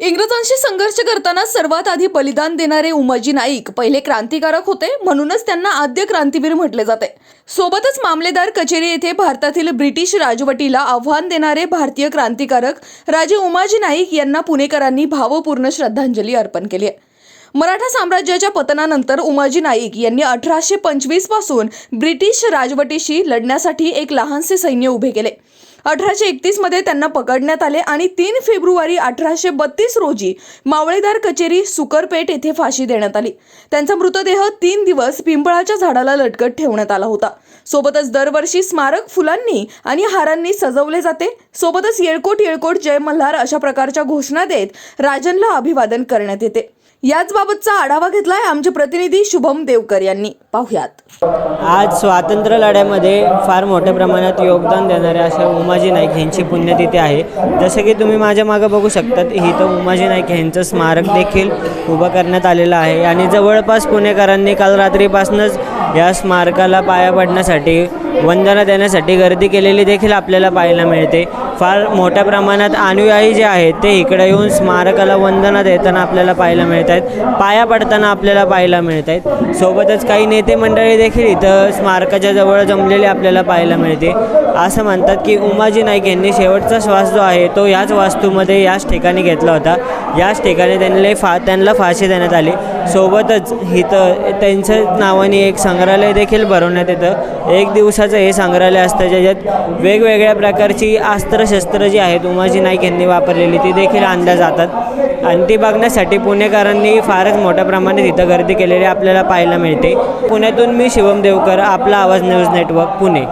इंग्रजांशी संघर्ष करताना सर्वात आधी बलिदान देणारे उमाजी नाईक पहिले क्रांतिकारक होते म्हणूनच त्यांना आद्य क्रांतीवीर म्हटले जाते. सोबतच मामलेदार कचेरी येथे भारतातील ब्रिटिश राजवटीला आव्हान देणारे भारतीय क्रांतिकारक राजे उमाजी नाईक यांना पुणेकरांनी भावपूर्ण श्रद्धांजली अर्पण केली आहे. मराठा साम्राज्याच्या पतनानंतर उमाजी नाईक यांनी अठराशे पंचवीसपासून ब्रिटिश राजवटीशी लढण्यासाठी एक लहानसे सैन्य उभे केले. अठराशे एकतीसमध्ये त्यांना पकडण्यात आले आणि तीन फेब्रुवारी अठराशे बत्तीस रोजी मावळेदार कचेरी सुकरपेठ येथे फाशी देण्यात आली. त्यांचा मृतदेह तीन दिवस पिंपळाच्या झाडाला लटकत ठेवण्यात आला होता. सोबतच दरवर्षी स्मारक फुलांनी आणि हारांनी सजवले जाते. सोबतच येळकोट येळकोट जय मल्हार अशा प्रकारच्या घोषणा देत राजनला अभिवादन करण्यात येते. याचबाबतचा आढावा घेतलाय आमचे प्रतिनिधी शुभम देवकर यांनी. पाहुयात. आज स्वातंत्र्य लढ्यामध्ये फार मोठ्या प्रमाणात योगदान देणाऱ्या अशा उमाजी नाईक यांची पुण्यतिथी आहे. जसं की तुम्ही माझ्या मागं बघू शकतात इथं उमाजी नाईक यांचं स्मारक देखील उभं करण्यात आलेलं आहे. आणि जवळपास पुणेकरांनी काल रात्रीपासूनच या स्मारकाला पाया पडण्यासाठी वंदना देण्यासाठी गर्दी केलेली देखील आपल्याला पाहायला मिळते. फार मोठ्या प्रमाणात अनुयायी जे आहेत ते इकडे येऊन स्मारकाला वंदना देताना आपल्याला पाहायला मिळते मिळत आहेत पाया पडताना आपल्याला पाहायला मिळत आहेत सोबतच काही नेते मंडळी देखील इथं स्मारकाच्या जवळ जमलेले आपल्याला पाहायला मिळते. असं म्हणतात की उमाजी नाईक यांनी शेवटचा श्वास जो आहे तो याच वास्तूमध्ये याच ठिकाणी घेतला होता. याच ठिकाणी त्यांना फा त्यांना फाशी देण्यात आली. सोबतच इथं त्यांच्या नावाने एक संग्रहालय देखील भरवण्यात येतं. एक दिवसाचं हे संग्रहालय असतं ज्याच्यात वेगवेगळ्या प्रकारची अस्त्रशस्त्र जी आहेत उमाजी नाईक यांनी वापरलेली ती देखील आणल्या जातात. आणि ती बघण्यासाठी पुणेकरांनी फारच मोठ्या प्रमाणात इथं गर्दी केलेली आपल्याला पाहायला मिळते. पुण्यातून मी शिवम देवकर आपला आवाज न्यूज नेटवर्क पुणे.